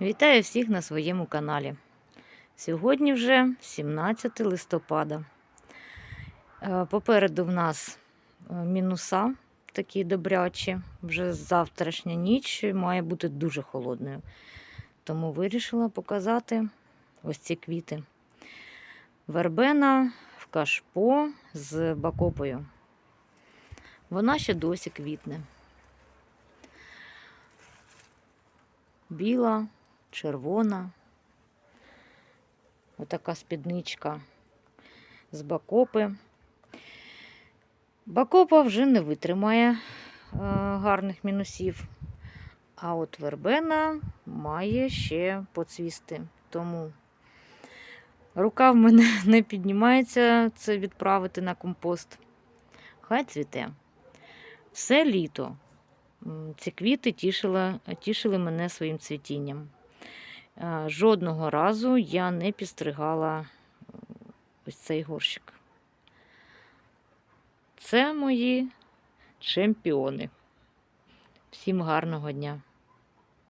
Вітаю всіх на своєму каналі. Сьогодні вже 17 листопада. Е, Попереду в нас е, мінуса такі добрячі. Вже завтрашня ніч має бути дуже холодною. Тому вирішила показати ось ці квіти. Вербена в кашпо з бакопою. Вона ще досі квітне. Біла, червона. Отака спідничка з бакопи. Бакопа вже не витримає е, гарних мінусів. А от вербена має ще поцвісти. Тому рука в мене не піднімається це відправити на компост. Хай цвіте. Все літо ці квіти тішили, тішили мене своїм цвітінням. Е, Жодного разу я не підстригала е, ось цей горщик. Це мої чемпіони. Всім гарного дня!